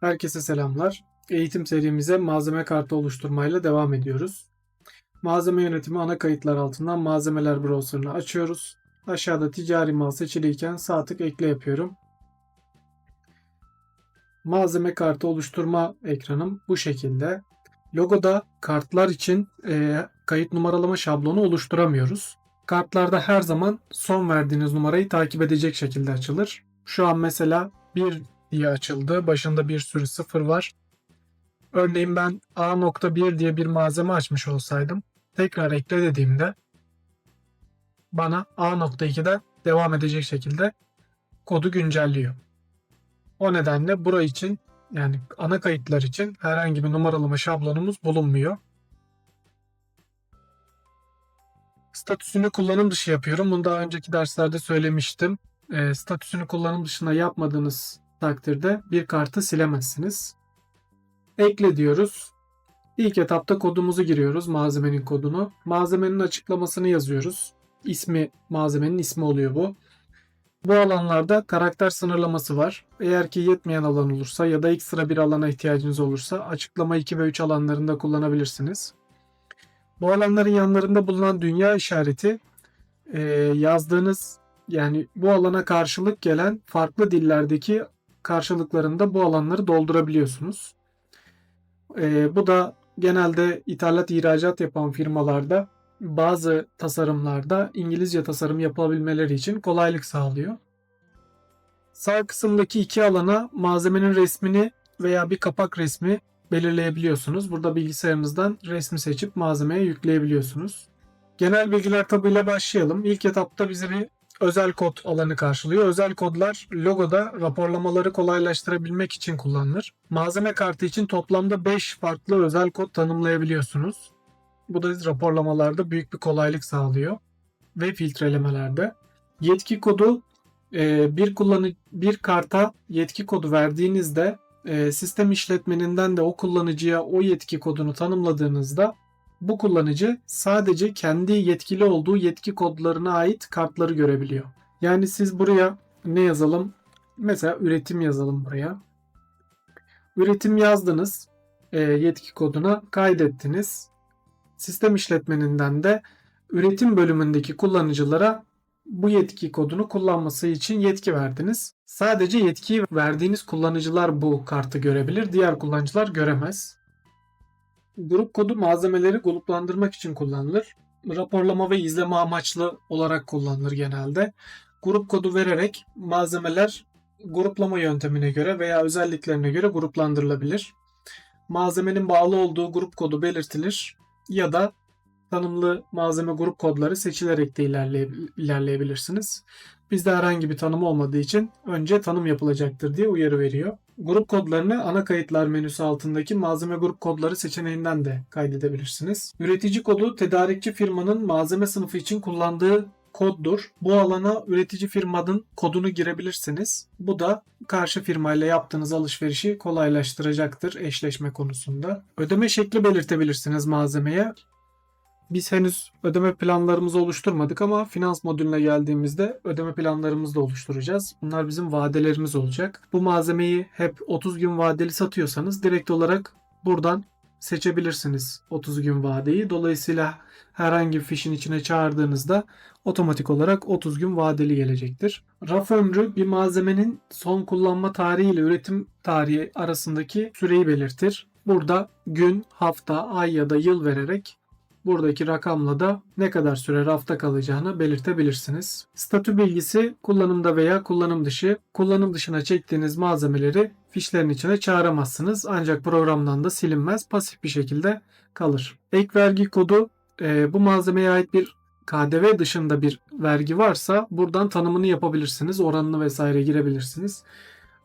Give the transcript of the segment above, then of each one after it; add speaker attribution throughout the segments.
Speaker 1: Herkese selamlar. Eğitim serimize malzeme kartı oluşturmayla devam ediyoruz. Malzeme yönetimi ana kayıtlar altından malzemeler browser'ını açıyoruz. Aşağıda ticari mal seçiliyken sağ tık ekle yapıyorum. Malzeme kartı oluşturma ekranım bu şekilde. Logoda kartlar için e, kayıt numaralama şablonu oluşturamıyoruz. Kartlarda her zaman son verdiğiniz numarayı takip edecek şekilde açılır. Şu an mesela 1 diye açıldı. Başında bir sürü sıfır var. Örneğin ben A.1 diye bir malzeme açmış olsaydım tekrar ekle dediğimde bana A.2'de devam edecek şekilde kodu güncelliyor. O nedenle bura için yani ana kayıtlar için herhangi bir numaralama şablonumuz bulunmuyor. Statüsünü kullanım dışı yapıyorum. Bunu daha önceki derslerde söylemiştim. E, statüsünü kullanım dışında yapmadığınız takdirde bir kartı silemezsiniz. Ekle diyoruz. İlk etapta kodumuzu giriyoruz. Malzemenin kodunu. Malzemenin açıklamasını yazıyoruz. İsmi malzemenin ismi oluyor bu. Bu alanlarda karakter sınırlaması var. Eğer ki yetmeyen alan olursa ya da ekstra bir alana ihtiyacınız olursa açıklama 2 ve 3 alanlarında kullanabilirsiniz. Bu alanların yanlarında bulunan dünya işareti yazdığınız yani bu alana karşılık gelen farklı dillerdeki karşılıklarında bu alanları doldurabiliyorsunuz. E, bu da genelde ithalat ihracat yapan firmalarda bazı tasarımlarda İngilizce tasarım yapabilmeleri için kolaylık sağlıyor. Sağ kısımdaki iki alana malzemenin resmini veya bir kapak resmi belirleyebiliyorsunuz. Burada bilgisayarınızdan resmi seçip malzemeye yükleyebiliyorsunuz. Genel bilgiler tabıyla başlayalım. İlk etapta bize bir özel kod alanı karşılıyor. Özel kodlar logoda raporlamaları kolaylaştırabilmek için kullanılır. Malzeme kartı için toplamda 5 farklı özel kod tanımlayabiliyorsunuz. Bu da raporlamalarda büyük bir kolaylık sağlıyor ve filtrelemelerde. Yetki kodu e, bir kullanıcı bir karta yetki kodu verdiğinizde e, sistem işletmeninden de o kullanıcıya o yetki kodunu tanımladığınızda bu kullanıcı sadece kendi yetkili olduğu yetki kodlarına ait kartları görebiliyor. Yani siz buraya ne yazalım? Mesela üretim yazalım buraya. Üretim yazdınız. E, yetki koduna kaydettiniz. Sistem işletmeninden de üretim bölümündeki kullanıcılara bu yetki kodunu kullanması için yetki verdiniz. Sadece yetkiyi verdiğiniz kullanıcılar bu kartı görebilir. Diğer kullanıcılar göremez. Grup kodu malzemeleri gruplandırmak için kullanılır. Raporlama ve izleme amaçlı olarak kullanılır genelde. Grup kodu vererek malzemeler gruplama yöntemine göre veya özelliklerine göre gruplandırılabilir. Malzemenin bağlı olduğu grup kodu belirtilir ya da tanımlı malzeme grup kodları seçilerek de ilerleye- ilerleyebilirsiniz. Bizde herhangi bir tanım olmadığı için önce tanım yapılacaktır diye uyarı veriyor. Grup kodlarını ana kayıtlar menüsü altındaki malzeme grup kodları seçeneğinden de kaydedebilirsiniz. Üretici kodu tedarikçi firmanın malzeme sınıfı için kullandığı koddur. Bu alana üretici firmanın kodunu girebilirsiniz. Bu da karşı firmayla yaptığınız alışverişi kolaylaştıracaktır eşleşme konusunda. Ödeme şekli belirtebilirsiniz malzemeye. Biz henüz ödeme planlarımızı oluşturmadık ama finans modülüne geldiğimizde ödeme planlarımızı da oluşturacağız. Bunlar bizim vadelerimiz olacak. Bu malzemeyi hep 30 gün vadeli satıyorsanız direkt olarak buradan seçebilirsiniz 30 gün vadeyi. Dolayısıyla herhangi bir fişin içine çağırdığınızda otomatik olarak 30 gün vadeli gelecektir. Raf ömrü bir malzemenin son kullanma tarihi ile üretim tarihi arasındaki süreyi belirtir. Burada gün, hafta, ay ya da yıl vererek buradaki rakamla da ne kadar süre rafta kalacağını belirtebilirsiniz. Statü bilgisi kullanımda veya kullanım dışı. Kullanım dışına çektiğiniz malzemeleri fişlerin içine çağıramazsınız. Ancak programdan da silinmez. Pasif bir şekilde kalır. Ek vergi kodu e, bu malzemeye ait bir KDV dışında bir vergi varsa buradan tanımını yapabilirsiniz. Oranını vesaire girebilirsiniz.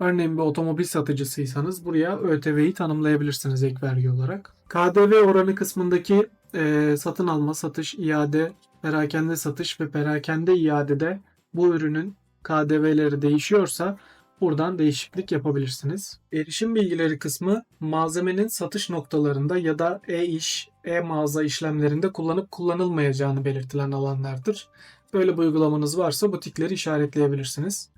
Speaker 1: Örneğin bir otomobil satıcısıysanız buraya ÖTV'yi tanımlayabilirsiniz ek vergi olarak. KDV oranı kısmındaki e, satın alma, satış, iade, perakende satış ve perakende iadede bu ürünün KDV'leri değişiyorsa buradan değişiklik yapabilirsiniz. Erişim bilgileri kısmı malzemenin satış noktalarında ya da e-iş, e-mağaza işlemlerinde kullanıp kullanılmayacağını belirtilen alanlardır. Böyle bir uygulamanız varsa bu tikleri işaretleyebilirsiniz.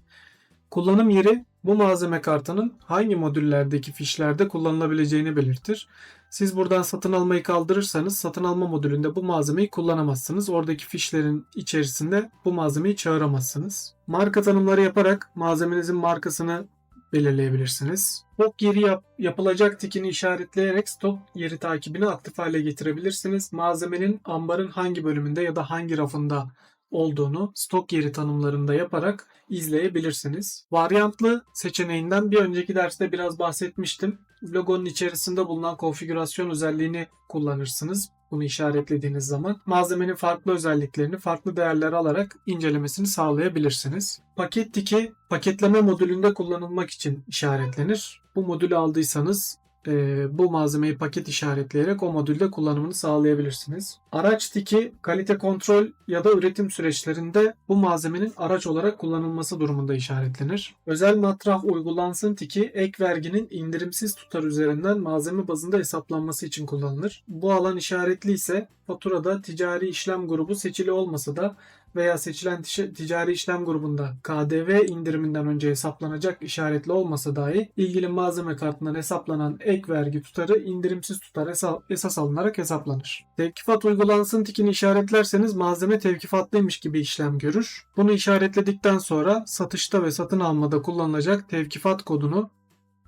Speaker 1: Kullanım yeri bu malzeme kartının hangi modüllerdeki fişlerde kullanılabileceğini belirtir. Siz buradan satın almayı kaldırırsanız satın alma modülünde bu malzemeyi kullanamazsınız. Oradaki fişlerin içerisinde bu malzemeyi çağıramazsınız. Marka tanımları yaparak malzemenizin markasını belirleyebilirsiniz. Stok yeri yap- yapılacak tikini işaretleyerek stok yeri takibini aktif hale getirebilirsiniz. Malzemenin ambarın hangi bölümünde ya da hangi rafında olduğunu stok yeri tanımlarında yaparak izleyebilirsiniz. Varyantlı seçeneğinden bir önceki derste biraz bahsetmiştim. Logonun içerisinde bulunan konfigürasyon özelliğini kullanırsınız. Bunu işaretlediğiniz zaman malzemenin farklı özelliklerini farklı değerler alarak incelemesini sağlayabilirsiniz. Paket tiki paketleme modülünde kullanılmak için işaretlenir. Bu modülü aldıysanız e, bu malzemeyi paket işaretleyerek o modülde kullanımını sağlayabilirsiniz. Araç tiki kalite kontrol ya da üretim süreçlerinde bu malzemenin araç olarak kullanılması durumunda işaretlenir. Özel matrah uygulansın tiki ek verginin indirimsiz tutar üzerinden malzeme bazında hesaplanması için kullanılır. Bu alan işaretli ise faturada ticari işlem grubu seçili olmasa da veya seçilen tic- ticari işlem grubunda KDV indiriminden önce hesaplanacak işaretli olmasa dahi ilgili malzeme kartından hesaplanan ek vergi tutarı indirimsiz tutar esas alınarak hesaplanır. Tevkifat uygulansın tikini işaretlerseniz malzeme tevkifatlıymış gibi işlem görür. Bunu işaretledikten sonra satışta ve satın almada kullanılacak tevkifat kodunu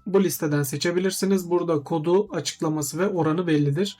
Speaker 1: bu listeden seçebilirsiniz. Burada kodu, açıklaması ve oranı bellidir.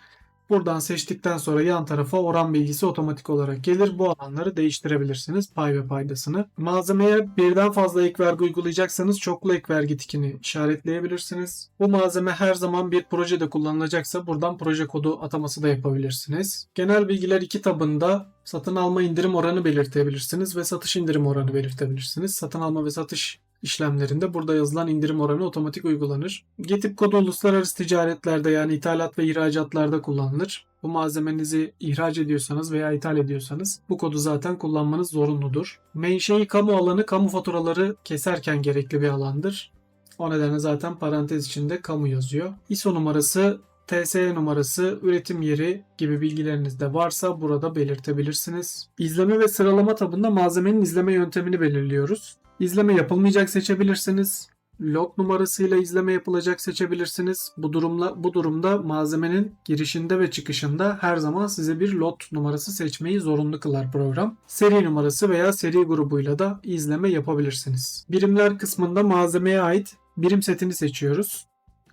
Speaker 1: Buradan seçtikten sonra yan tarafa oran bilgisi otomatik olarak gelir. Bu alanları değiştirebilirsiniz pay ve paydasını. Malzemeye birden fazla ek vergi uygulayacaksanız çoklu ek vergi tikini işaretleyebilirsiniz. Bu malzeme her zaman bir projede kullanılacaksa buradan proje kodu ataması da yapabilirsiniz. Genel bilgiler iki tabında satın alma indirim oranı belirtebilirsiniz ve satış indirim oranı belirtebilirsiniz. Satın alma ve satış işlemlerinde burada yazılan indirim oranı otomatik uygulanır. Getip kodu uluslararası ticaretlerde yani ithalat ve ihracatlarda kullanılır. Bu malzemenizi ihraç ediyorsanız veya ithal ediyorsanız bu kodu zaten kullanmanız zorunludur. Menşei kamu alanı kamu faturaları keserken gerekli bir alandır. O nedenle zaten parantez içinde kamu yazıyor. ISO numarası TSE numarası, üretim yeri gibi bilgileriniz de varsa burada belirtebilirsiniz. İzleme ve sıralama tabında malzemenin izleme yöntemini belirliyoruz. İzleme yapılmayacak seçebilirsiniz. Lot numarasıyla izleme yapılacak seçebilirsiniz. Bu durumla bu durumda malzemenin girişinde ve çıkışında her zaman size bir lot numarası seçmeyi zorunlu kılar program. Seri numarası veya seri grubuyla da izleme yapabilirsiniz. Birimler kısmında malzemeye ait birim setini seçiyoruz.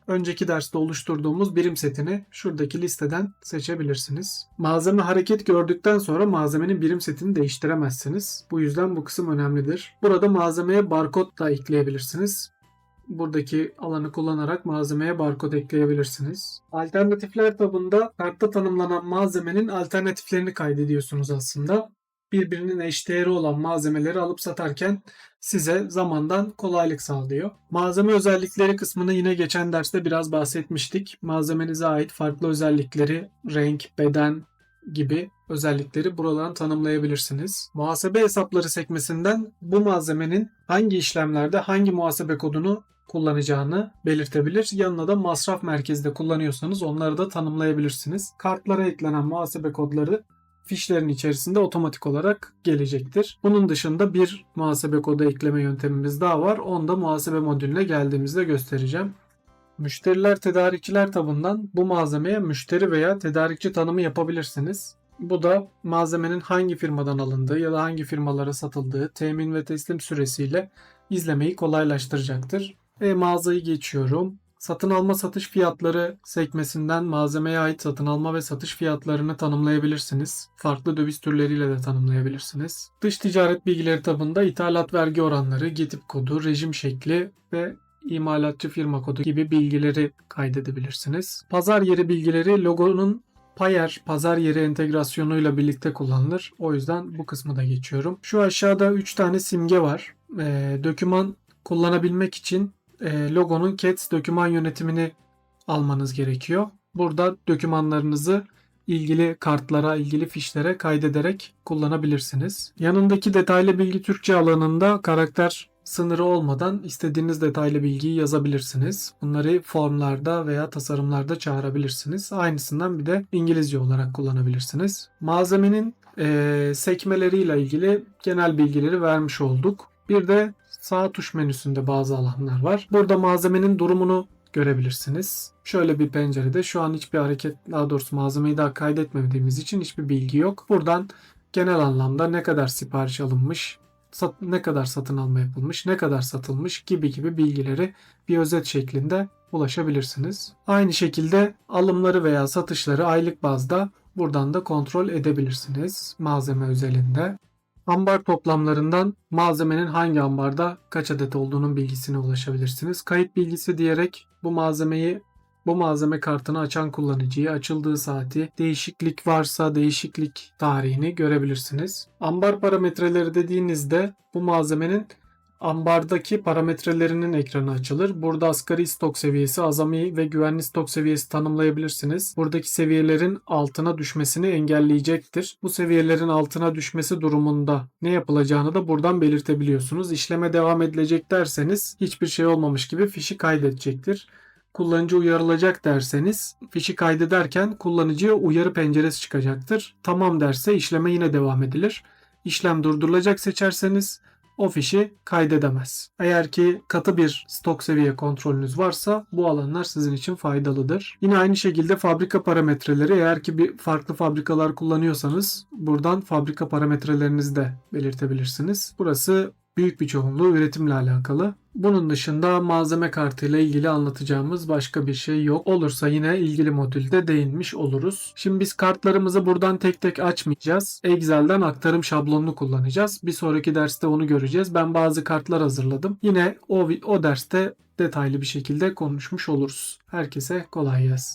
Speaker 1: Önceki derste oluşturduğumuz birim setini şuradaki listeden seçebilirsiniz. Malzeme hareket gördükten sonra malzemenin birim setini değiştiremezsiniz. Bu yüzden bu kısım önemlidir. Burada malzemeye barkod da ekleyebilirsiniz. Buradaki alanı kullanarak malzemeye barkod ekleyebilirsiniz. Alternatifler tabında kartta tanımlanan malzemenin alternatiflerini kaydediyorsunuz aslında. Birbirinin eşdeğeri olan malzemeleri alıp satarken size zamandan kolaylık sağlıyor. Malzeme özellikleri kısmını yine geçen derste biraz bahsetmiştik. Malzemenize ait farklı özellikleri, renk, beden gibi özellikleri buradan tanımlayabilirsiniz. Muhasebe hesapları sekmesinden bu malzemenin hangi işlemlerde hangi muhasebe kodunu kullanacağını belirtebilir. Yanına da masraf merkezde kullanıyorsanız onları da tanımlayabilirsiniz. Kartlara eklenen muhasebe kodları fişlerin içerisinde otomatik olarak gelecektir. Bunun dışında bir muhasebe kodu ekleme yöntemimiz daha var. Onu da muhasebe modülüne geldiğimizde göstereceğim. Müşteriler tedarikçiler tabından bu malzemeye müşteri veya tedarikçi tanımı yapabilirsiniz. Bu da malzemenin hangi firmadan alındığı ya da hangi firmalara satıldığı temin ve teslim süresiyle izlemeyi kolaylaştıracaktır. E mağazayı geçiyorum. Satın alma satış fiyatları sekmesinden malzemeye ait satın alma ve satış fiyatlarını tanımlayabilirsiniz. Farklı döviz türleriyle de tanımlayabilirsiniz. Dış ticaret bilgileri tabında ithalat vergi oranları, getip kodu, rejim şekli ve imalatçı firma kodu gibi bilgileri kaydedebilirsiniz. Pazar yeri bilgileri logonun Payer pazar yeri entegrasyonuyla birlikte kullanılır. O yüzden bu kısmı da geçiyorum. Şu aşağıda 3 tane simge var. Ee, döküman kullanabilmek için e, logonun CATS döküman yönetimini almanız gerekiyor. Burada dökümanlarınızı ilgili kartlara, ilgili fişlere kaydederek kullanabilirsiniz. Yanındaki detaylı bilgi Türkçe alanında karakter sınırı olmadan istediğiniz detaylı bilgiyi yazabilirsiniz. Bunları formlarda veya tasarımlarda çağırabilirsiniz. Aynısından bir de İngilizce olarak kullanabilirsiniz. Malzemenin e, sekmeleriyle ilgili genel bilgileri vermiş olduk. Bir de sağ tuş menüsünde bazı alanlar var. Burada malzemenin durumunu görebilirsiniz. Şöyle bir pencerede şu an hiçbir hareket daha doğrusu malzemeyi daha kaydetmediğimiz için hiçbir bilgi yok. Buradan genel anlamda ne kadar sipariş alınmış, sat- ne kadar satın alma yapılmış, ne kadar satılmış gibi gibi bilgileri bir özet şeklinde ulaşabilirsiniz. Aynı şekilde alımları veya satışları aylık bazda buradan da kontrol edebilirsiniz malzeme özelinde. Ambar toplamlarından malzemenin hangi ambarda kaç adet olduğunun bilgisine ulaşabilirsiniz. Kayıt bilgisi diyerek bu malzemeyi bu malzeme kartını açan kullanıcıyı açıldığı saati, değişiklik varsa değişiklik tarihini görebilirsiniz. Ambar parametreleri dediğinizde bu malzemenin ambardaki parametrelerinin ekranı açılır. Burada asgari stok seviyesi, azami ve güvenli stok seviyesi tanımlayabilirsiniz. Buradaki seviyelerin altına düşmesini engelleyecektir. Bu seviyelerin altına düşmesi durumunda ne yapılacağını da buradan belirtebiliyorsunuz. İşleme devam edilecek derseniz hiçbir şey olmamış gibi fişi kaydedecektir. Kullanıcı uyarılacak derseniz fişi kaydederken kullanıcıya uyarı penceresi çıkacaktır. Tamam derse işleme yine devam edilir. İşlem durdurulacak seçerseniz o fişi kaydedemez. Eğer ki katı bir stok seviye kontrolünüz varsa bu alanlar sizin için faydalıdır. Yine aynı şekilde fabrika parametreleri eğer ki bir farklı fabrikalar kullanıyorsanız buradan fabrika parametrelerinizi de belirtebilirsiniz. Burası büyük bir çoğunluğu üretimle alakalı. Bunun dışında malzeme kartıyla ilgili anlatacağımız başka bir şey yok. Olursa yine ilgili modülde değinmiş oluruz. Şimdi biz kartlarımızı buradan tek tek açmayacağız. Excel'den aktarım şablonunu kullanacağız. Bir sonraki derste onu göreceğiz. Ben bazı kartlar hazırladım. Yine o, o derste detaylı bir şekilde konuşmuş oluruz. Herkese kolay gelsin.